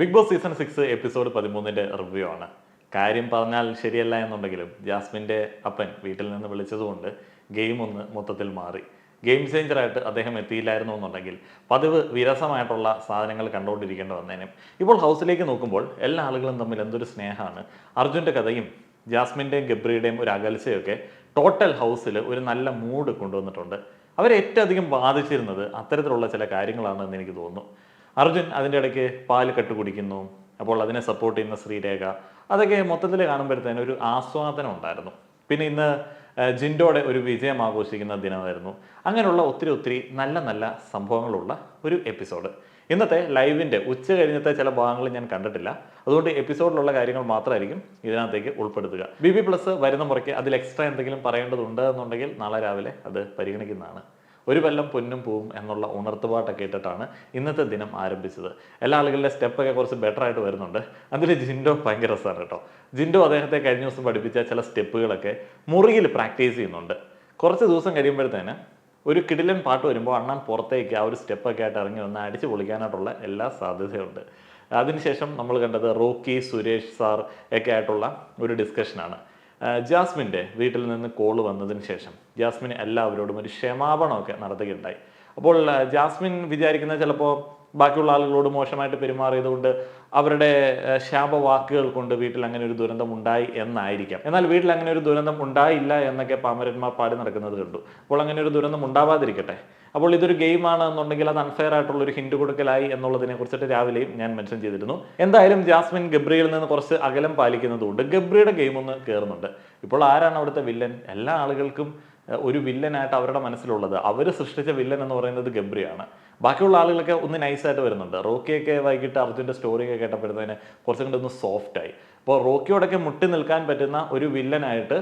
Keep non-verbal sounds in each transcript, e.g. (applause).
Bigg Boss season six episode പതിമൂന്നിന്റെ review ആണ്. കാര്യം പറഞ്ഞാൽ ശരിയല്ല എന്നുണ്ടെങ്കിലും ജാസ്മിന്റെ അപ്പൻ വീട്ടിൽ നിന്ന് വിളിച്ചതുകൊണ്ട് ഗെയിം ഒന്ന് മൊത്തത്തിൽ മാറി. ഗെയിം ചേഞ്ചറായിട്ട് അദ്ദേഹം എത്തിയില്ലായിരുന്നു എന്നുണ്ടെങ്കിൽ പതിവ് വിരസമായിട്ടുള്ള സാധനങ്ങൾ കണ്ടുകൊണ്ടിരിക്കേണ്ടി ഇപ്പോൾ ഹൗസിലേക്ക് നോക്കുമ്പോൾ എല്ലാ ആളുകളും തമ്മിൽ എന്തൊരു സ്നേഹമാണ്. അർജുന്റെ കഥയും ജാസ്മിന്റെയും ഗബ്രിയുടെയും ഒരു അകൽച്ചയൊക്കെ ടോട്ടൽ ഹൗസിൽ ഒരു നല്ല മൂഡ് കൊണ്ടുവന്നിട്ടുണ്ട്. അവരെ ഏറ്റവും അധികം ബാധിച്ചിരുന്നത് അത്തരത്തിലുള്ള ചില കാര്യങ്ങളാണെന്ന് എനിക്ക് തോന്നുന്നു. അർജുൻ അതിന്റെ ഇടയ്ക്ക് പാൽ കെട്ട് കുടിക്കുന്നു. അപ്പോൾ അതിനെ സപ്പോർട്ട് ചെയ്യുന്ന ശ്രീരേഖ. അതൊക്കെ മൊത്തത്തിൽ കാണുമ്പോഴത്തേനും ഒരു ആസ്വാദനം ഉണ്ടായിരുന്നു. പിന്നെ ഇന്ന് ജിൻഡോടെ ഒരു വിജയം ആഘോഷിക്കുന്ന ദിനമായിരുന്നു. അങ്ങനെയുള്ള ഒത്തിരി ഒത്തിരി നല്ല നല്ല സംഭവങ്ങളുള്ള ഒരു എപ്പിസോഡ് ഇന്നത്തെ ലൈവിന്റെ ഉച്ച കഴിഞ്ഞത്തെ ചില ഭാഗങ്ങൾ ഞാൻ കണ്ടിട്ടില്ല. അതുകൊണ്ട് എപ്പിസോഡിലുള്ള കാര്യങ്ങൾ മാത്രമായിരിക്കും ഇതിനകത്തേക്ക് ഉൾപ്പെടുത്തുക. ബി ബി പ്ലസ് വരുന്ന മുറയ്ക്ക് അതിൽ എക്സ്ട്രാ എന്തെങ്കിലും പറയേണ്ടതുണ്ട് എന്നുണ്ടെങ്കിൽ നാളെ രാവിലെ അത് പരിഗണിക്കുന്നതാണ്. ഒരു കൊല്ലം പൊന്നും പോവും എന്നുള്ള ഉണർത്തുപാട്ടൊക്കെ ഇട്ടിട്ടാണ് ഇന്നത്തെ ദിനം ആരംഭിച്ചത്. എല്ലാ ആളുകളുടെ സ്റ്റെപ്പൊക്കെ കുറച്ച് ബെറ്റർ ആയിട്ട് വരുന്നുണ്ട്. അതിൽ ജിൻഡോ ഭയങ്കര രസമാണ് കേട്ടോ. ജിൻഡോ അദ്ദേഹത്തെ കഴിഞ്ഞ ദിവസം പഠിപ്പിച്ച ചില സ്റ്റെപ്പുകളൊക്കെ മുറിയിൽ പ്രാക്ടീസ് ചെയ്യുന്നുണ്ട്. കുറച്ച് ദിവസം കഴിയുമ്പോഴത്തേന് ഒരു കിടിലൻ പാട്ട് വരുമ്പോൾ അണ്ണൻ പുറത്തേക്ക് ആ ഒരു സ്റ്റെപ്പൊക്കെ ആയിട്ട് ഇറങ്ങി വന്ന് അടിച്ച് പൊളിക്കാനായിട്ടുള്ള എല്ലാ സാധ്യതയുണ്ട്. അതിനുശേഷം നമ്മൾ കണ്ടത് റോക്കി സുരേഷ് സാർ ഒക്കെ ആയിട്ടുള്ള ഒരു ഡിസ്കഷനാണ് ജാസ്മിന്റെ വീട്ടിൽ നിന്ന് കോൾ വന്നതിന് ശേഷം ജാസ്മിൻ എല്ലാവരോടും ഒരു ക്ഷമാപണമൊക്കെ നടത്തുകയുണ്ടായി. അപ്പോൾ ജാസ്മിൻ വിചാരിക്കുന്നത് ചിലപ്പോൾ ബാക്കിയുള്ള ആളുകളോട് മോശമായിട്ട് പെരുമാറിയതുകൊണ്ട് അവരുടെ ശാപവാക്കുകൾ കൊണ്ട് വീട്ടിൽ അങ്ങനെ ഒരു ദുരന്തം ഉണ്ടായി എന്നായിരിക്കാം. എന്നാൽ വീട്ടിൽ അങ്ങനെ ഒരു ദുരന്തം ഉണ്ടായില്ല എന്നൊക്കെ പാമരന്മാർ പാടി നടക്കുന്നത് കണ്ടു. അപ്പോൾ അങ്ങനെ ഒരു ദുരന്തം ഉണ്ടാവാതിരിക്കട്ടെ. അപ്പോൾ ഇതൊരു ഗെയിമാണ് എന്നുണ്ടെങ്കിൽ അത് അൺഫെയർ ആയിട്ടുള്ള ഒരു ഹിന്റ് കൊടുക്കലായി എന്നുള്ളതിനെ കുറിച്ചിട്ട് രാവിലെയും ഞാൻ മെൻഷൻ ചെയ്തിരുന്നു. എന്തായാലും ജാസ്മിൻ ഗബ്രിയിൽ നിന്ന് കുറച്ച് അകലം പാലിക്കുന്നതുകൊണ്ട് ഗബ്രിയുടെ ഗെയിം ഒന്ന് കയറുന്നുണ്ട് ഇപ്പോൾ ആരാണ് അവിടുത്തെ വില്ലൻ? എല്ലാ ആളുകൾക്കും ഒരു വില്ലനായിട്ട് അവരുടെ മനസ്സിലുള്ളത്. അവർ സൃഷ്ടിച്ച വില്ലൻ എന്ന് പറയുന്നത് ഗബ്രിയാണ്. ബാക്കിയുള്ള ആളുകളൊക്കെ ഒന്ന് നൈസായിട്ട് വരുന്നുണ്ട്. റോക്കിയൊക്കെ വൈകിട്ട് അർജുന്റെ സ്റ്റോറിയൊക്കെ കേട്ടപ്പോഴത്തേന് കുറച്ചും കൂടെ ഒന്ന് സോഫ്റ്റായി അപ്പോൾ റോക്കിയോടൊക്കെ മുട്ടി നിൽക്കാൻ പറ്റുന്ന ഒരു വില്ലനായിട്ട്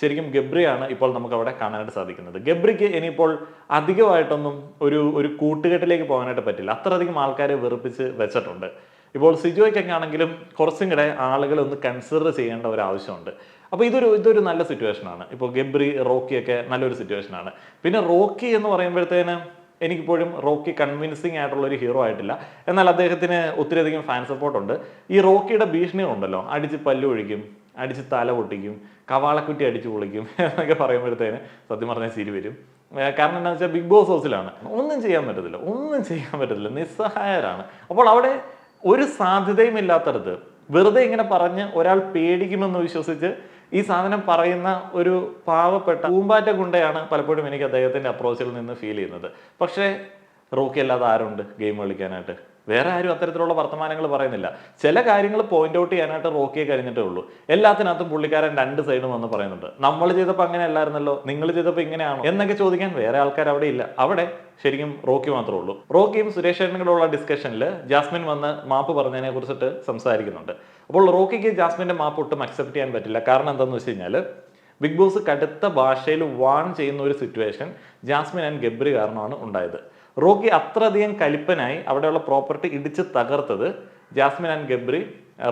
ശരിക്കും ഗബ്രിയാണ് ഇപ്പോൾ നമുക്ക് അവിടെ കാണാനായിട്ട് സാധിക്കുന്നത്. ഗബ്രിക്ക് ഇനിയിപ്പോൾ അധികമായിട്ടൊന്നും ഒരു ഒരു കൂട്ടുകെട്ടിലേക്ക് പോകാനായിട്ട് പറ്റില്ല. അത്രയധികം ആൾക്കാരെ വെറുപ്പിച്ച് വെച്ചിട്ടുണ്ട്. ഇപ്പോൾ സിജോയ്ക്കൊക്കെ ആണെങ്കിലും കുറച്ചും കൂടെ ആളുകളെ ഒന്ന് കൺസിഡർ ചെയ്യേണ്ട ഒരു ആവശ്യമുണ്ട്. അപ്പോൾ ഇതൊരു ഇതൊരു നല്ല സിറ്റുവേഷനാണ് ഇപ്പോൾ ഗബ്രി റോക്കിയൊക്കെ നല്ലൊരു സിറ്റുവേഷനാണ് പിന്നെ റോക്കി എന്ന് പറയുമ്പോഴത്തേന് എനിക്കിപ്പോഴും റോക്കി കൺവിൻസിങ് ആയിട്ടുള്ള ഒരു ഹീറോ ആയിട്ടില്ല. എന്നാൽ അദ്ദേഹത്തിന് ഒത്തിരിയധികം ഫാൻ സപ്പോർട്ടുണ്ട് ഈ റോക്കിയുടെ ഭീഷണികളുണ്ടല്ലോ അടിച്ച് പല്ലു ഒഴിക്കും അടിച്ച് തല പൊട്ടിക്കും കവാളക്കുറ്റി അടിച്ച് പൊളിക്കും (laughs) എന്നൊക്കെ പറയുമ്പോഴത്തേന് സത്യം പറഞ്ഞാൽ ചിരി വരും. കാരണം എന്താണെന്ന് വെച്ചാൽ ബിഗ് ബോസ് ഹൗസിലാണ് ഒന്നും ചെയ്യാൻ പറ്റത്തില്ല. ഒന്നും ചെയ്യാൻ പറ്റത്തില്ല. നിസ്സഹായരാണ്. അപ്പോൾ അവിടെ ഒരു സാധ്യതയും ഇല്ലാത്തടത്ത് വെറുതെ ഇങ്ങനെ പറഞ്ഞ് ഒരാൾ പേടിക്കുമെന്ന് വിശ്വസിച്ച് ഈ സാധനം പറയുന്ന ഒരു പാവപ്പെട്ട പൂമ്പാറ്റ ഗുണ്ടയാണ് പലപ്പോഴും എനിക്ക് അദ്ദേഹത്തിന്റെ അപ്രോച്ചിൽ നിന്ന് ഫീൽ ചെയ്യുന്നത്. പക്ഷേ റോക്കി അല്ലാതെ ആരുണ്ട് ഗെയിം കളിക്കാനായിട്ട്? വേറെ ആരും അത്തരത്തിലുള്ള വർത്തമാനങ്ങൾ പറയുന്നില്ല. ചില കാര്യങ്ങൾ പോയിന്റ് ഔട്ട് ചെയ്യാനായിട്ട് റോക്കിയെ കഴിഞ്ഞിട്ടേ ഉള്ളൂ. എല്ലാത്തിനകത്തും പുള്ളിക്കാരൻ രണ്ട് സൈഡും വന്ന് പറയുന്നുണ്ട്. നമ്മൾ ചെയ്തപ്പോൾ അങ്ങനെ അല്ലായിരുന്നല്ലോ നിങ്ങൾ ചെയ്തപ്പോൾ ഇങ്ങനെയാണോ? എന്നൊക്കെ ചോദിക്കാൻ വേറെ ആൾക്കാർ അവിടെ ഇല്ല. അവിടെ ശരിക്കും റോക്കി മാത്രമേ ഉള്ളൂ. റോക്കിയും സുരേഷ് കൂടെയുള്ള ഡിസ്കഷനിൽ ജാസ്മിൻ വന്ന് മാപ്പ് പറഞ്ഞതിനെ കുറിച്ചിട്ട് സംസാരിക്കുന്നുണ്ട്. അപ്പോൾ റോക്കിക്ക് ജാസ്മിന്റെ മാപ്പ് ഒട്ടും അക്സെപ്റ്റ് ചെയ്യാൻ പറ്റില്ല. കാരണം എന്താണെന്ന് വെച്ച് കഴിഞ്ഞാൽ ബിഗ് ബോസ് കടുത്ത ഭാഷയിൽ വാൺ ചെയ്യുന്ന ഒരു സിറ്റുവേഷൻ ജാസ്മിൻ ആൻഡ് ഗബ്രി കാരണമാണ് ഉണ്ടായത്. റോക്കി അത്രയധികം കലിപ്പനായി അവിടെയുള്ള പ്രോപ്പർട്ടി ഇടിച്ച് തകർത്തത് ജാസ്മിൻ ആൻഡ് ഗബ്രി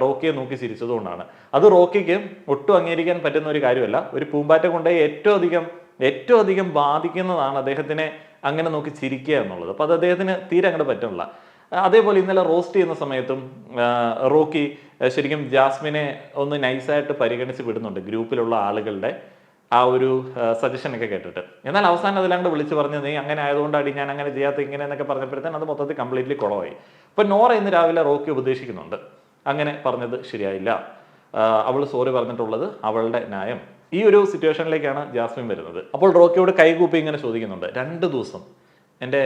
റോക്കിയെ നോക്കി ചിരിച്ചതുകൊണ്ടാണ്. അത് റോക്കിക്ക് ഒട്ടും അംഗീകരിക്കാൻ പറ്റുന്ന ഒരു കാര്യമല്ല. ഒരു പൂമ്പാറ്റ കൊണ്ടുപോയി ഏറ്റവും അധികം ഏറ്റവും അധികം ബാധിക്കുന്നതാണ് അദ്ദേഹത്തിനെ അങ്ങനെ നോക്കി ചിരിക്കുക എന്നുള്ളത്. അപ്പോൾ അത് അദ്ദേഹത്തിന് തീരെ അങ്ങോട്ട് പറ്റുന്നില്ല. അതേപോലെ ഇന്നലെ റോസ്റ്റ് ചെയ്യുന്ന സമയത്തും റോക്കി ശരിക്കും ജാസ്മിനെ ഒന്ന് നൈസായിട്ട് പരിഗണിച്ച് വിടുന്നുണ്ട് ഗ്രൂപ്പിലുള്ള ആളുകളുടെ ആ ഒരു സജഷൻ ഒക്കെ കേട്ടിട്ട്. എന്നാൽ അവസാനം അതിലങ്ങോട്ട് വിളിച്ചു പറഞ്ഞു നീ അങ്ങനെ ആയതുകൊണ്ടാണ് ഞാൻ അങ്ങനെ ചെയ്യാത്ത ഇങ്ങനെ എന്നൊക്കെ പറഞ്ഞപ്പോഴത്തേന് അത് മൊത്തത്തിൽ കംപ്ലീറ്റ്ലി കുളമായി അപ്പൊ നോറ ഇന്ന് രാവിലെ റോക്കി ഉപദേശിക്കുന്നുണ്ട്. അങ്ങനെ പറഞ്ഞത് ശരിയായില്ല. അവൾ സോറി പറഞ്ഞിട്ടുള്ളത് അവളുടെ ന്യായം. ഈ ഒരു സിറ്റുവേഷനിലേക്കാണ് ജാസ്മിൻ വരുന്നത്. അപ്പോൾ റോക്കിയോട് കൈകൂപ്പി ഇങ്ങനെ ചോദിക്കുന്നുണ്ട്. രണ്ട് ദിവസം എന്റെ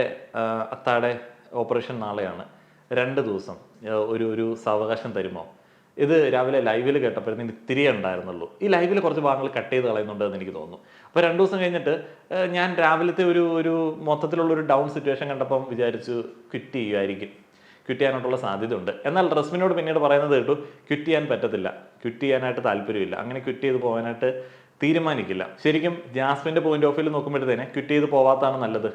അത്താടെ ഓപ്പറേഷൻ നാളെയാണ്. രണ്ട് ദിവസം ഒരു ഒരു സാവകാശം തരുമോ? ഇത് രാവിലെ ലൈവിൽ കേട്ടപ്പോഴത്തേന് ഇത്തിരി ഉണ്ടായിരുന്നുള്ളൂ. ഈ ലൈവിൽ കുറച്ച് ഭാഗങ്ങൾ കട്ട് ചെയ്ത് കളയുന്നുണ്ട് എന്ന് എനിക്ക് തോന്നുന്നു. അപ്പോൾ രണ്ട് ദിവസം കഴിഞ്ഞിട്ട് ഞാൻ രാവിലത്തെ ഒരു ഒരു മൊത്തത്തിലുള്ള ഒരു ഡൗൺ സിറ്റുവേഷൻ കണ്ടപ്പം വിചാരിച്ചു ക്വിറ്റ് ചെയ്യുമായിരിക്കും ക്വിറ്റ് ചെയ്യാനായിട്ടുള്ള സാധ്യതയുണ്ട്. എന്നാൽ റസ്മിനോട് പിന്നീട് പറയുന്നത് കേട്ടു ക്വിറ്റ് ചെയ്യാൻ പറ്റത്തില്ല. ക്വിറ്റ് ചെയ്യാനായിട്ട് താല്പര്യമില്ല. അങ്ങനെ ക്വിറ്റ് ചെയ്ത് പോകാനായിട്ട് തീരുമാനിക്കില്ല. ശരിക്കും ജാസ്മിന്റെ പോയിന്റ് ഓഫ് വ്യൂ നോക്കുമ്പോഴത്തേനെ ക്വിറ്റ് ചെയ്ത് പോവാത്താണ് നല്ലത്.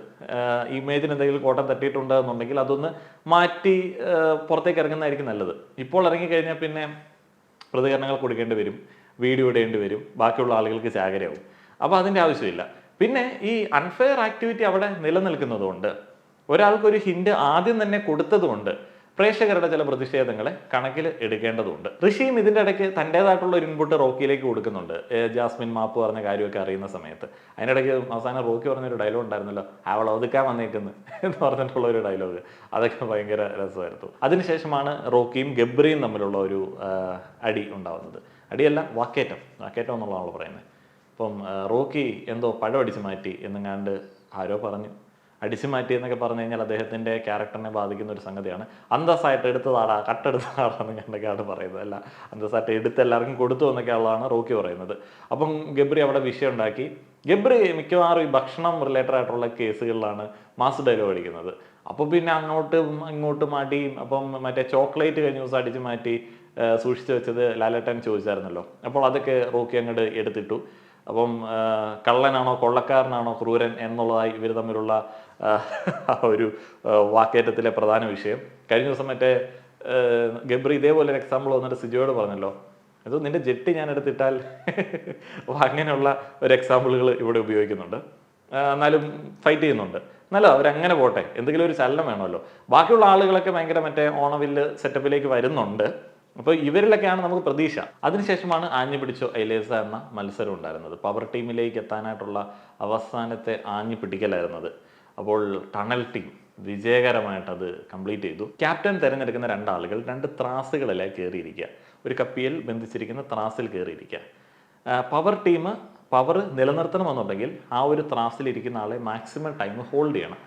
ഇമേജിന് എന്തെങ്കിലും കോട്ടം തട്ടിയിട്ടുണ്ട് എന്നുണ്ടെങ്കിൽ അതൊന്ന് മാറ്റി പുറത്തേക്ക് ഇറങ്ങുന്നതായിരിക്കും നല്ലത്. ഇപ്പോൾ ഇറങ്ങിക്കഴിഞ്ഞാൽ പിന്നെ പ്രതികരണങ്ങൾ കൊടുക്കേണ്ടി വരും വീഡിയോ ഇടേണ്ടി വരും ബാക്കിയുള്ള ആളുകൾക്ക് ചാകരയാവും അപ്പോൾ അതിന്റെ ആവശ്യമില്ല. പിന്നെ ഈ അൺഫെയർ ആക്ടിവിറ്റി അവിടെ നിലനിൽക്കുന്നതുകൊണ്ട് ഒരാൾക്കൊരു ഹിൻഡ് ആദ്യം തന്നെ കൊടുത്തതുകൊണ്ട് പ്രേക്ഷകരുടെ ചില പ്രതിഷേധങ്ങളെ കണക്കിൽ എടുക്കേണ്ടതുണ്ട്. ഋഷിയും ഇതിന്റെ ഇടയ്ക്ക് തന്റേതായിട്ടുള്ള ഒരു ഇൻപുട്ട് റോക്കിയിലേക്ക് കൊടുക്കുന്നുണ്ട്. ജാസ്മിൻ മാപ്പ് പറഞ്ഞ കാര്യമൊക്കെ അറിയുന്ന സമയത്ത്. അതിനിടയ്ക്ക് അവസാനം റോക്കി പറഞ്ഞൊരു ഡയലോഗ് ഉണ്ടായിരുന്നല്ലോ അവൾ ഒതുക്കാൻ വന്നേക്കുന്നു എന്ന് പറഞ്ഞിട്ടുള്ള ഒരു ഡയലോഗ് അതൊക്കെ ഭയങ്കര രസമായിരുന്നു. അതിനുശേഷമാണ് റോക്കിയും ഗബ്രിയും തമ്മിലുള്ള ഒരു അടി ഉണ്ടാവുന്നത്. അടിയല്ല വാക്കേറ്റം. വാക്കേറ്റം എന്നുള്ളതാണ് പറയുന്നത്. അപ്പം റോക്കി എന്തോ പഴം അടിച്ചു മാറ്റി എന്നെങ്ങാണ്ട് ആരോ പറഞ്ഞു. അടിച്ചു മാറ്റി എന്നൊക്കെ പറഞ്ഞു കഴിഞ്ഞാൽ അദ്ദേഹത്തിന്റെ ക്യാരക്ടറിനെ ബാധിക്കുന്ന ഒരു സംഗതിയാണ്. അന്തസ്സായിട്ട് എടുത്തതാടാ കട്ടെടുത്തതാടാ കണ്ടൊക്കെയാണ് പറയുന്നത്? അല്ല അന്തസ്സായിട്ട് എടുത്ത് എല്ലാവർക്കും കൊടുത്തു എന്നൊക്കെ ഉള്ളതാണ് റോക്കി പറയുന്നത്. അപ്പം ഗബ്രി അവിടെ വിഷയം ഉണ്ടാക്കി. ഗബ്രി മിക്കവാറും ഈ ഭക്ഷണം റിലേറ്റഡ് ആയിട്ടുള്ള കേസുകളിലാണ് മാസ് ഡയലോഗ് അടിക്കുന്നത്. അപ്പോൾ പിന്നെ അങ്ങോട്ട് ഇങ്ങോട്ട് അടിയും അപ്പം മറ്റേ ചോക്ലേറ്റ് കഴിഞ്ഞ ദിവസം അടിച്ചു മാറ്റി സൂക്ഷിച്ചു വെച്ചത് ലാലേട്ടൻ ചോദിച്ചായിരുന്നല്ലോ. അപ്പോൾ അതൊക്കെ റോക്കി അങ്ങോട്ട് എടുത്തിട്ടു. അപ്പം കള്ളനാണോ കൊള്ളക്കാരനാണോ ക്രൂരൻ എന്നുള്ളതായി ഇവർ തമ്മിലുള്ള ഒരു വാക്കേറ്റത്തിലെ പ്രധാന വിഷയം. കഴിഞ്ഞ ദിവസം മറ്റേ ഗബ്രി ഇതേപോലെ ഒരു എക്സാമ്പിൾ വന്നിട്ട് സിജോയോട് പറഞ്ഞല്ലോ അത് നിന്റെ ജെട്ടി ഞാൻ എടുത്തിട്ടാൽ (laughs) അങ്ങനെയുള്ള ഒരു എക്സാമ്പിളുകൾ ഇവിടെ ഉപയോഗിക്കുന്നുണ്ട്. എന്നാലും ഫൈറ്റ് ചെയ്യുന്നുണ്ട്. എന്നല്ല അവരങ്ങനെ പോട്ടെ. എന്തെങ്കിലും ഒരു ചലനം വേണമല്ലോ. ബാക്കിയുള്ള ആളുകളൊക്കെ ഭയങ്കര മറ്റേ ഓണവില്ല് സെറ്റപ്പിലേക്ക് വരുന്നുണ്ട്. അപ്പോൾ ഇവരിലൊക്കെയാണ് നമുക്ക് പ്രതീക്ഷ. അതിനുശേഷമാണ് ആഞ്ഞു പിടിച്ചോ ഐലേസ എന്ന മത്സരം ഉണ്ടായിരുന്നത്. പവർ ടീമിലേക്ക് എത്താനായിട്ടുള്ള അവസാനത്തെ ആഞ്ഞു പിടിക്കലായിരുന്നത്. അപ്പോൾ ടണൽ ടീം വിജയകരമായിട്ട് അത് കംപ്ലീറ്റ് ചെയ്തു. ക്യാപ്റ്റൻ തിരഞ്ഞെടുക്കുന്ന രണ്ടാളുകൾ രണ്ട് ത്രാസുകളിലായി കയറിയിരിക്കുക ഒരു കപ്പിയിൽ ബന്ധിച്ചിരിക്കുന്ന ത്രാസിൽ കയറിയിരിക്കുക പവർ ടീം പവർ നിലനിർത്തണമെന്നുണ്ടെങ്കിൽ ആ ഒരു ത്രാസിലിരിക്കുന്ന ആളെ മാക്സിമം ടൈം ഹോൾഡ് ചെയ്യണം.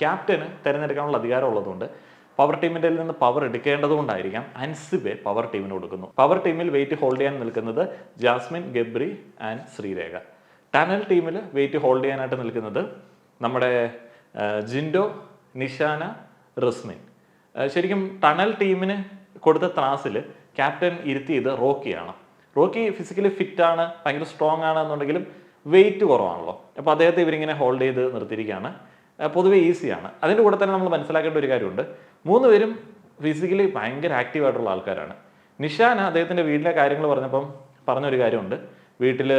ക്യാപ്റ്റന് തിരഞ്ഞെടുക്കാനുള്ള അധികാരം ഉള്ളതുകൊണ്ട് പവർ ടീമിന്റെ നിന്ന് പവർ എടുക്കേണ്ടതുകൊണ്ടായിരിക്കാം അൻസിബെ പവർ ടീമിന് കൊടുക്കുന്നു. പവർ ടീമിൽ വെയിറ്റ് ഹോൾഡ് ചെയ്യാൻ നിൽക്കുന്നത് Jasmine Gabri and Sreerekha. Tunnel ടീമിൽ വെയിറ്റ് ഹോൾഡ് ചെയ്യാനായിട്ട് നിൽക്കുന്നത് നമ്മുടെ ജിൻഡോ നിഷാന റിസ്മിൻ. ശരിക്കും ടണൽ ടീമിന് കൊടുത്ത ത്രാസിൽ ക്യാപ്റ്റൻ ഇരുത്തിയത് റോക്കിയാണ്. റോക്കി ഫിസിക്കലി ഫിറ്റ് ആണ് ഭയങ്കര സ്ട്രോങ് ആണ് എന്നുണ്ടെങ്കിലും വെയിറ്റ് കുറവാണല്ലോ. അപ്പോൾ അദ്ദേഹത്തെ ഇവരിങ്ങനെ ഹോൾഡ് ചെയ്ത് നിർത്തിയിരിക്കുകയാണ്. പൊതുവെ ഈസിയാണ്. അതിന്റെ കൂടെ തന്നെ നമ്മൾ മനസ്സിലാക്കേണ്ട ഒരു കാര്യമുണ്ട്. മൂന്ന് പേരും ഫിസിക്കലി ഭയങ്കര ആക്റ്റീവ് ആയിട്ടുള്ള ആൾക്കാരാണ്. നിഷാന അദ്ദേഹത്തിന്റെ വീട്ടിലെ കാര്യങ്ങൾ പറഞ്ഞപ്പം പറഞ്ഞൊരു കാര്യമുണ്ട്. വീട്ടിൽ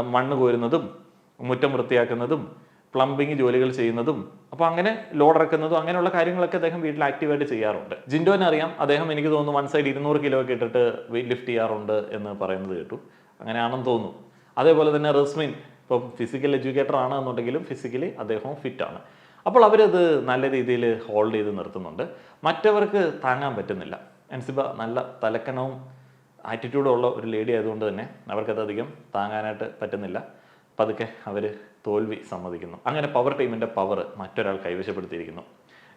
മണ്ണ് കോരുന്നതും മുറ്റം വൃത്തിയാക്കുന്നതും പ്ലംബിംഗ് ജോലികൾ ചെയ്യുന്നതും അപ്പോൾ അങ്ങനെ ലോഡ് ഇറക്കുന്നതും അങ്ങനെയുള്ള കാര്യങ്ങളൊക്കെ അദ്ദേഹം വീട്ടിൽ ആക്റ്റീവായിട്ട് ചെയ്യാറുണ്ട്. ജിൻഡോനെ അറിയാം. അദ്ദേഹം എനിക്ക് തോന്നുന്നു വൺ സൈഡ് ഇരുന്നൂറ് കിലോ ഒക്കെ ഇട്ടിട്ട് വെയിറ്റ് ലിഫ്റ്റ് ചെയ്യാറുണ്ട് എന്ന് പറയുന്നത് കേട്ടു. അങ്ങനെയാണെന്ന് തോന്നുന്നു. അതേപോലെ തന്നെ റസ്മിൻ ഇപ്പം ഫിസിക്കൽ എഡ്യൂക്കേറ്റർ ആണ് എന്നുണ്ടെങ്കിലും ഫിസിക്കലി അദ്ദേഹവും ഫിറ്റാണ് അപ്പോൾ അവരത് നല്ല രീതിയിൽ ഹോൾഡ് ചെയ്ത് നിർത്തുന്നുണ്ട്. മറ്റവർക്ക് താങ്ങാൻ പറ്റുന്നില്ല. എൻസിബ നല്ല തലക്കണവും ആറ്റിറ്റ്യൂഡും ഉള്ള ഒരു ലേഡി ആയതുകൊണ്ട് തന്നെ അവർക്കത് അധികം താങ്ങാനായിട്ട് പറ്റുന്നില്ല. പതുക്കെ അവർ തോൽവി സമ്മതിക്കുന്നു. അങ്ങനെ പവർ ടീമിന്റെ പവർ മറ്റൊരാൾ കൈവശപ്പെടുത്തിയിരിക്കുന്നു.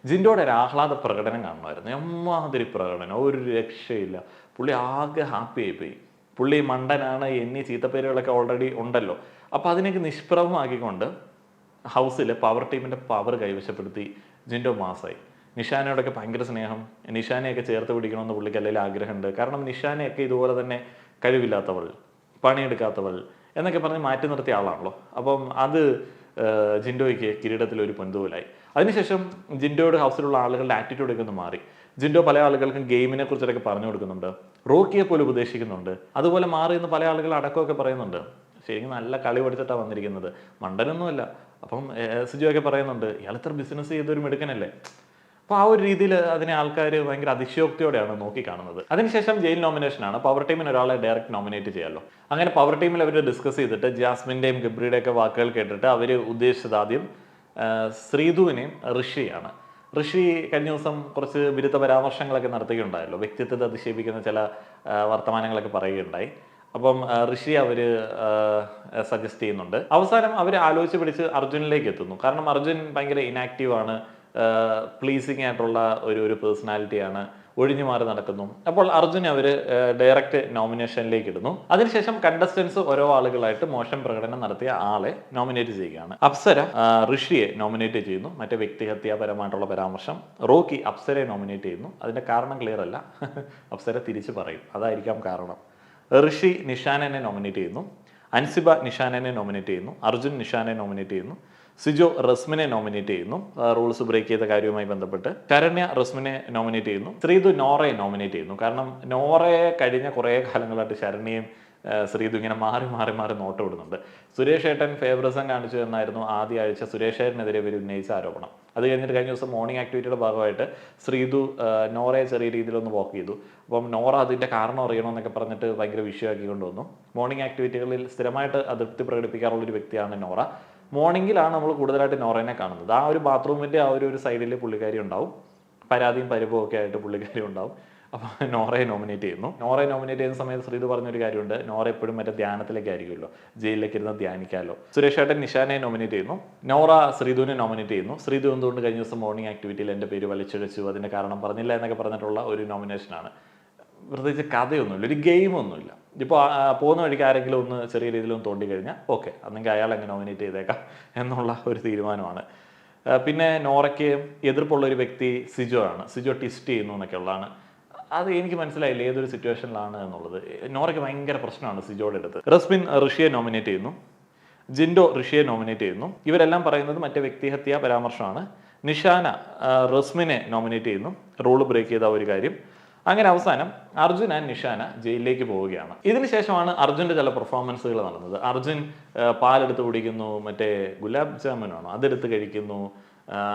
ജിൻഡോയുടെ ഒരു ആഹ്ലാദ പ്രകടനം കാണുമായിരുന്നു. എമ്മാതിരി പ്രകടനം. ഒരു രക്ഷയില്ല. പുള്ളി ആകെ ഹാപ്പി ആയിപ്പോയി. പുള്ളി മണ്ടനാണ് എന്നീ ചീത്തപ്പേരുകളൊക്കെ ഓൾറെഡി ഉണ്ടല്ലോ. അപ്പോൾ അതിനേക്ക് നിഷ്പ്രഭമാക്കിക്കൊണ്ട് ഹൗസിൽ പവർ ടീമിന്റെ പവർ കൈവശപ്പെടുത്തി ജിൻഡോ മാസായി. നിഷാനയോടൊക്കെ ഭയങ്കര സ്നേഹം. നിഷാനെയൊക്കെ ചേർത്ത് പിടിക്കണമെന്ന് പുള്ളിക്ക് അല്ലെങ്കിൽ ആഗ്രഹമുണ്ട്. കാരണം നിഷാനെയൊക്കെ ഇതുപോലെ തന്നെ കഴിവില്ലാത്തവൾ പണിയെടുക്കാത്തവൾ എന്നൊക്കെ പറഞ്ഞ് മാറ്റി നിർത്തിയ ആളാണല്ലോ. അപ്പം അത് ജിൻഡോയ്ക്ക് കിരീടത്തിൽ ഒരു പൊന്തൂലായി അതിനുശേഷം ജിൻഡോയുടെ ഹൗസിലുള്ള ആളുകളുടെ ആറ്റിറ്റ്യൂഡൊക്കെ ഒന്ന് മാറി. ജിൻഡോ പല ആളുകൾക്കും ഗെയിമിനെ കുറിച്ചൊക്കെ പറഞ്ഞു കൊടുക്കുന്നുണ്ട്. റോക്കിയെ പോലെ ഉപദേശിക്കുന്നുണ്ട്. അതുപോലെ മാറി എന്ന് പല ആളുകൾ അടക്കമൊക്കെ പറയുന്നുണ്ട്. ശരിക്കും നല്ല കളി പഠിച്ചിട്ടാണ് വന്നിരിക്കുന്നത്. മണ്ടനൊന്നുമല്ല. അപ്പം സിജു ഒക്കെ പറയുന്നുണ്ട് ഇയാൾ ഇത്ര ബിസിനസ് ചെയ്തൊരു മിടുക്കനല്ലേ? അപ്പോൾ ആ ഒരു രീതിയിൽ അതിനെ ആൾക്കാർ ഭയങ്കര അതിശയോക്തിയോടെയാണ് നോക്കിക്കാണുന്നത് അതിനുശേഷം ജയിൽ നോമിനേഷനാണ് പവർ ടീമിന് ഒരാളെ ഡയറക്റ്റ് നോമിനേറ്റ് ചെയ്യാമല്ലോ അങ്ങനെ പവർ ടീമിൽ അവർ ഡിസ്കസ് ചെയ്തിട്ട് ജാസ്മിന്റെയും ഗബ്രിയുടെയും ഒക്കെ വാക്കുകൾ കേട്ടിട്ട് അവർ ഉദ്ദേശിച്ചത് ആദ്യം ശ്രീധുവിനെയും ഋഷിയാണ് ഋഷി കഴിഞ്ഞ ദിവസം കുറച്ച് വിരുദ്ധ പരാമർശങ്ങളൊക്കെ നടത്തുകയുണ്ടായല്ലോ. വ്യക്തിത്വത്തെ അധിക്ഷേപിക്കുന്ന ചില വർത്തമാനങ്ങളൊക്കെ പറയുകയുണ്ടായി. അപ്പം ഋഷി അവർ സജസ്റ്റ് ചെയ്യുന്നുണ്ട്. അവസാനം അവർ ആലോചിച്ച് പിടിച്ച് അർജുനിലേക്ക് എത്തുന്നു. കാരണം അർജുൻ ഭയങ്കര ഇനാക്റ്റീവ് ആണ്. പ്ലീസിങ് ആയിട്ടുള്ള ഒരു ഒരു പേഴ്സണാലിറ്റിയാണ് ഒഴിഞ്ഞു മാറി നടക്കുന്നു. അപ്പോൾ അർജുൻ അവർ ഡയറക്റ്റ് നോമിനേഷനിലേക്ക് ഇടുന്നു. അതിനുശേഷം കണ്ടസ്റ്റൻസ് ഓരോ ആളുകളായിട്ട് മോശം പ്രകടനം നടത്തിയ ആളെ നോമിനേറ്റ് ചെയ്യുകയാണ്. അപ്സര ഋഷിയെ നോമിനേറ്റ് ചെയ്യുന്നു. മറ്റേ വ്യക്തിഹത്യാപരമായിട്ടുള്ള പരാമർശം. റോക്കി അപ്സരയെ നോമിനേറ്റ് ചെയ്യുന്നു. അതിന്റെ കാരണം ക്ലിയർ അല്ല. അപ്സര തിരിച്ചു പറയും. അതായിരിക്കാം കാരണം. ഋഷി നിഷാനനെ നോമിനേറ്റ് ചെയ്യുന്നു. അൻസിബ നിഷാനനെ നോമിനേറ്റ് ചെയ്യുന്നു. അർജുൻ നിഷാനെ നോമിനേറ്റ് ചെയ്യുന്നു. സിജോ റസ്മിനെ നോമിനേറ്റ് ചെയ്യുന്നു. റൂൾസ് ബ്രേക്ക് ചെയ്ത കാര്യവുമായി ബന്ധപ്പെട്ട് ശരണ്യ റസ്മിനെ നോമിനേറ്റ് ചെയ്യുന്നു. ശ്രീതു നോറയെ നോമിനേറ്റ് ചെയ്യുന്നു. കാരണം നോറയെ കഴിഞ്ഞ കുറേ കാലങ്ങളായിട്ട് ശരണ്യയും ശ്രീതു ഇങ്ങനെ മാറി മാറി മാറി നോട്ടം ഇടുന്നുണ്ട്. സുരേഷ് ഏട്ടൻ ഫേവറിസം കാണിച്ചു എന്നായിരുന്നു ആദ്യ ആഴ്ച. സുരേഷ് ഏട്ടനെതിരെ ഇവർ ഉന്നയിച്ച ആരോപണം. അത് കഴിഞ്ഞിട്ട് കഴിഞ്ഞ ദിവസം മോർണിംഗ് ആക്ടിവിറ്റിയുടെ ഭാഗമായിട്ട് ശ്രീതു നോറയെ ചെറിയ രീതിയിലൊന്ന് വാക്ക് ചെയ്തു. അപ്പം നോറ അതിന്റെ കാരണം അറിയണമെന്നൊക്കെ പറഞ്ഞിട്ട് ഭയങ്കര വിഷയമാക്കി കൊണ്ടുവന്നു. മോർണിംഗ് ആക്ടിവിറ്റികളിൽ സ്ഥിരമായിട്ട് അതൃപ്തി പ്രകടിപ്പിക്കാറുള്ള ഒരു വ്യക്തിയാണ് നോറ. മോർണിംഗിലാണ് നമ്മൾ കൂടുതലായിട്ട് നോറേനെ കാണുന്നത്. ആ ഒരു ബാത്റൂമിന്റെ ആ ഒരു സൈഡിൽ പുള്ളിക്കാരി ഉണ്ടാവും. പരാതിയും പരിഭവമൊക്കെ ആയിട്ട് പുള്ളിക്കാരി ഉണ്ടാവും. അപ്പോൾ നോറയെ നോമിനേറ്റ് ചെയ്യുന്നു. നോറയെ നോമിനേറ്റ് ചെയ്യുന്ന സമയത്ത് ശ്രീധു പറഞ്ഞൊരു കാര്യമുണ്ട്. നോറ എപ്പോഴും മറ്റേ ധ്യാനത്തിലേക്ക് ആയിരിക്കുമല്ലോ ജയിലിലേക്ക് ഇരുന്ന് ധ്യാനിക്കാമല്ലോ. സുരേഷ് ഏട്ടൻ നിഷാനെ നോമിനേറ്റ് ചെയ്യുന്നു. നോറ ശ്രീധുവിനെ നോമിനേറ്റ് ചെയ്യുന്നു. ശ്രീധു എന്തുകൊണ്ട് കഴിഞ്ഞ ദിവസം മോർണിംഗ് ആക്ടിവിറ്റിയിൽ എന്റെ പേര് വലിച്ചിഴച്ചു? അതിന്റെ കാരണം പറഞ്ഞില്ല എന്നൊക്കെ പറഞ്ഞിട്ടുള്ള ഒരു നോമിനേഷനാണ് പ്രത്യേകിച്ച് കഥയൊന്നുമില്ല. ഒരു ഗെയിമൊന്നുമില്ല ഇപ്പോൾ പോകുന്ന വഴിക്ക് ആരെങ്കിലും ഒന്ന് ചെറിയ രീതിയിൽ ഒന്ന് തോണ്ടി കഴിഞ്ഞാൽ ഓക്കെ അന്നെങ്കിൽ അയാൾ അങ്ങ് നോമിനേറ്റ് ചെയ്തേക്കാം എന്നുള്ള ഒരു തീരുമാനമാണ്. പിന്നെ നോറയ്ക്ക് എതിർപ്പുള്ള ഒരു വ്യക്തി സിജോ ആണ്. സിജോ ടിസ്റ്റ് ചെയ്യുന്നു എന്നൊക്കെ ഉള്ളതാണ് അത് എനിക്ക് മനസ്സിലായില്ല ഏതൊരു സിറ്റുവേഷനിലാണ് എന്നുള്ളത്. നോറയ്ക്ക് ഭയങ്കര പ്രശ്നമാണ് സിജോയുടെ അടുത്ത്. റസ്മിൻ ഋഷിയെ നോമിനേറ്റ് ചെയ്യുന്നു. ജിൻഡോ ഋഷിയെ നോമിനേറ്റ് ചെയ്യുന്നു. ഇവരെല്ലാം പറയുന്നത് മറ്റേ വ്യക്തിഹത്യാ പരാമർശമാണ്. നിഷാന റസ്മിനെ നോമിനേറ്റ് ചെയ്യുന്നു. റൂൾ ബ്രേക്ക് ചെയ്ത ഒരു കാര്യം. അങ്ങനെ അവസാനം അർജുൻ ആൻഡ് നിഷാന ജയിലിലേക്ക് പോവുകയാണ്. ഇതിന് ശേഷമാണ് അർജുന്റെ ചില പെർഫോമൻസുകൾ നടന്നത്. അർജുൻ പാലെടുത്ത് കുടിക്കുന്നു മറ്റേ ഗുലാബ് ജാമുനാണോ? അതെടുത്ത് കഴിക്കുന്നു.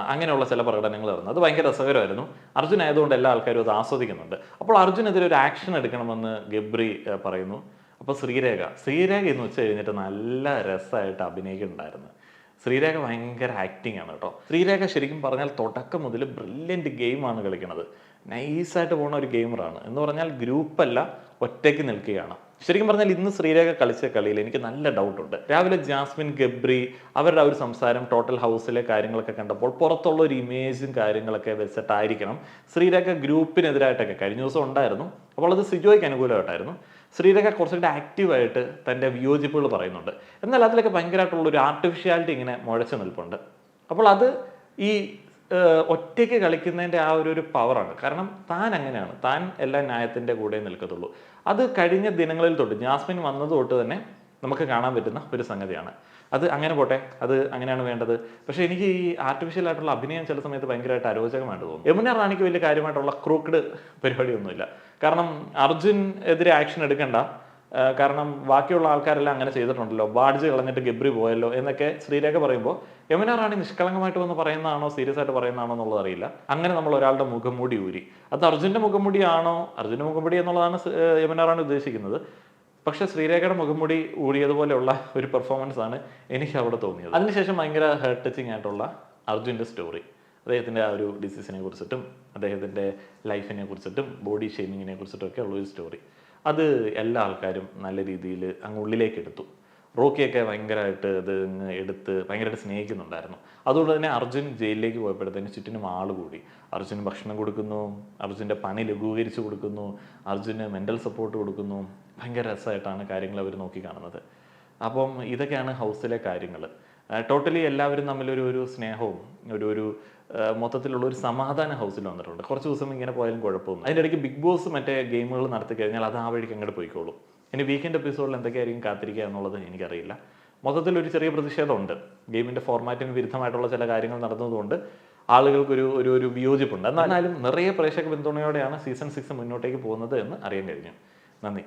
അങ്ങനെയുള്ള ചില പ്രകടനങ്ങൾ വരുന്നത് അത് ഭയങ്കര രസകരമായിരുന്നു. അർജുൻ ആയതുകൊണ്ട് എല്ലാ ആൾക്കാരും അത് ആസ്വദിക്കുന്നുണ്ട്. അപ്പോൾ അർജുനെതിരെ ഒരു ആക്ഷൻ എടുക്കണമെന്ന് ഗബ്രി പറയുന്നു. അപ്പോൾ ശ്രീരേഖ ശ്രീരേഖ എന്ന് വെച്ച് കഴിഞ്ഞിട്ട് നല്ല രസമായിട്ട് അഭിനയിക്കുന്നുണ്ടായിരുന്നു. ശ്രീരേഖ ഭയങ്കര ആക്ടിങ് ആണ് കേട്ടോ. ശ്രീരേഖ ശരിക്കും പറഞ്ഞാൽ തുടക്കം മുതൽ ബ്രില്യന്റ് ഗെയിമാണ് കളിക്കുന്നത്. നൈസായിട്ട് പോകുന്ന ഒരു ഗെയിമറാണ് എന്ന് പറഞ്ഞാൽ ഗ്രൂപ്പല്ല ഒറ്റയ്ക്ക് നിൽക്കുകയാണ്. ശരിക്കും പറഞ്ഞാൽ ഇന്ന് ശ്രീരേഖ കളിച്ച കളിയിൽ എനിക്ക് നല്ല ഡൗട്ടുണ്ട് രാവിലെ ജാസ്മിൻ ഗബ്രി അവരുടെ ആ ഒരു സംസാരം ടോട്ടൽ ഹൗസിലെ കാര്യങ്ങളൊക്കെ കണ്ടപ്പോൾ പുറത്തുള്ള ഒരു ഇമേജും കാര്യങ്ങളൊക്കെ വെച്ചിട്ടായിരിക്കണം ശ്രീരേഖ ഗ്രൂപ്പിനെതിരായിട്ടൊക്കെ കഴിഞ്ഞ ദിവസം ഉണ്ടായിരുന്നു. അപ്പോൾ അത് സിജോയ്ക്ക് അനുകൂലമായിട്ടായിരുന്നു. ശ്രീരേഖ കുറച്ചുകൂടി ആക്റ്റീവായിട്ട് തന്റെ വിയോജിപ്പുകൾ പറയുന്നുണ്ട്. എന്നാൽ അതിലൊക്കെ ഭയങ്കരമായിട്ടുള്ള ഒരു ആർട്ടിഫിഷ്യാലിറ്റി ഇങ്ങനെ മുഴച്ചു നിൽപ്പുണ്ട്. അപ്പോൾ അത് ഈ ഒറ്റയ്ക്ക് കളിക്കുന്നതിന്റെ ആ ഒരു ഒരു പവറാണ് കാരണം താൻ അങ്ങനെയാണ്. താൻ എല്ലാ ന്യായത്തിന്റെ കൂടെ നിൽക്കത്തുള്ളൂ. അത് കഴിഞ്ഞ ദിനങ്ങളിൽ തൊട്ട് ജാസ്മിൻ വന്നത് തൊട്ട് തന്നെ നമുക്ക് കാണാൻ പറ്റുന്ന ഒരു സംഗതിയാണ്. അത് അങ്ങനെ പോട്ടെ അത് അങ്ങനെയാണ് വേണ്ടത്. പക്ഷേ എനിക്ക് ഈ ആർട്ടിഫിഷ്യൽ ആയിട്ടുള്ള അഭിനയം ചില സമയത്ത് ഭയങ്കരമായിട്ട് അരോചകമായിട്ട് തോന്നും. യമുന റാണിക്ക് വലിയ കാര്യമായിട്ടുള്ള ക്രൂക്ക്ഡ് പരിപാടിയൊന്നുമില്ല. കാരണം അർജുൻ എതിരെ ആക്ഷൻ എടുക്കണ്ട. കാരണം ബാക്കിയുള്ള ആൾക്കാരെല്ലാം അങ്ങനെ ചെയ്തിട്ടുണ്ടല്ലോ. ബാഡ്ജ് കളഞ്ഞിട്ട് ഗബ്രി പോയല്ലോ എന്നൊക്കെ ശ്രീരേഖ പറയുമ്പോൾ യമുന റാണി നിഷ്കളങ്കമായിട്ട് വന്ന് പറയുന്നതാണോ സീരിയസ് ആയിട്ട് പറയുന്നതാണോ എന്നുള്ളത് അറിയില്ല. അങ്ങനെ നമ്മൾ ഒരാളുടെ മുഖംമൂടി ഊരി. അത് അർജുന്റെ മുഖംമൂടിയാണോ അർജുന്റെ മുഖംമൂടി എന്നുള്ളതാണ് യമുന റാണി ഉദ്ദേശിക്കുന്നത്. പക്ഷെ ശ്രീരേഖയുടെ മുഖംമൂടി ഊടിയതുപോലെയുള്ള ഒരു പെർഫോമൻസ് ആണ് എനിക്ക് അവിടെ തോന്നിയത്. അതിനുശേഷം ഭയങ്കര ഹേർട്ട് ടച്ചിങ് ആയിട്ടുള്ള അർജുന്റെ സ്റ്റോറി അദ്ദേഹത്തിന്റെ ആ ഒരു ഡിസീസിനെ കുറിച്ചിട്ടും അദ്ദേഹത്തിന്റെ ലൈഫിനെ കുറിച്ചിട്ടും ബോഡി ഷേമിങ്ങിനെ കുറിച്ചിട്ടും ഒക്കെ ഉള്ളൊരു സ്റ്റോറി അത് എല്ലാ ആൾക്കാരും നല്ല രീതിയിൽ അങ്ങ് ഉള്ളിലേക്ക് എടുത്തു റോക്കിയൊക്കെ ഭയങ്കരമായിട്ട് അങ്ങ് എടുത്ത് ഭയങ്കരമായിട്ട് സ്നേഹിക്കുന്നുണ്ടായിരുന്നു. അതുകൊണ്ട് തന്നെ അർജുൻ ജയിലിലേക്ക് പോയപ്പോഴത്തേന് ചുറ്റിനും ആൾ കൂടി. അർജുന് ഭക്ഷണം കൊടുക്കുന്നു അർജുന്റെ പണി ലഘൂകരിച്ച് കൊടുക്കുന്നു അർജുന് മെന്റൽ സപ്പോർട്ട് കൊടുക്കുന്നു. ഭയങ്കര രസമായിട്ടാണ് കാര്യങ്ങൾ അവർ നോക്കി കാണുന്നത്. അപ്പം ഇതൊക്കെയാണ് ഹൗസിലെ കാര്യങ്ങൾ ടോട്ടലി എല്ലാവരും തമ്മിലൊരു ഒരു സ്നേഹവും ഒരു ഒരു മൊത്തത്തിലുള്ള ഒരു സമാധാന ഹൗസിൽ വന്നിട്ടുണ്ട്. കുറച്ച് ദിവസം ഇങ്ങനെ പോയാലും കുഴപ്പമൊന്നും. അതിന്റെ ഇടയ്ക്ക് ബിഗ് ബോസ് മറ്റേ ഗെയിമുകൾ നടത്തി കഴിഞ്ഞാൽ അത് ആ വഴിക്ക് അങ്ങോട്ട് പോയിക്കോളും. ഇനി വീക്കെൻഡ് എപ്പിസോഡിൽ എന്തൊക്കെയായിരിക്കും കാത്തിരിക്കുക എന്നുള്ളത് എനിക്കറിയില്ല. മൊത്തത്തിൽ ഒരു ചെറിയ പ്രതിഷേധമുണ്ട്. ഗെയിമിന്റെ ഫോർമാറ്റിന് വിരുദ്ധമായിട്ടുള്ള ചില കാര്യങ്ങൾ നടന്നതുകൊണ്ട് ആളുകൾക്കൊരു ഒരു ഒരു വിയോജിപ്പുണ്ട്. എന്നാലും നിറയെ പ്രേക്ഷക പിന്തുണയോടെയാണ് സീസൺ സിക്സ് മുന്നോട്ടേക്ക് പോകുന്നത് എന്ന് അറിയാൻ കഴിഞ്ഞു. നന്ദി.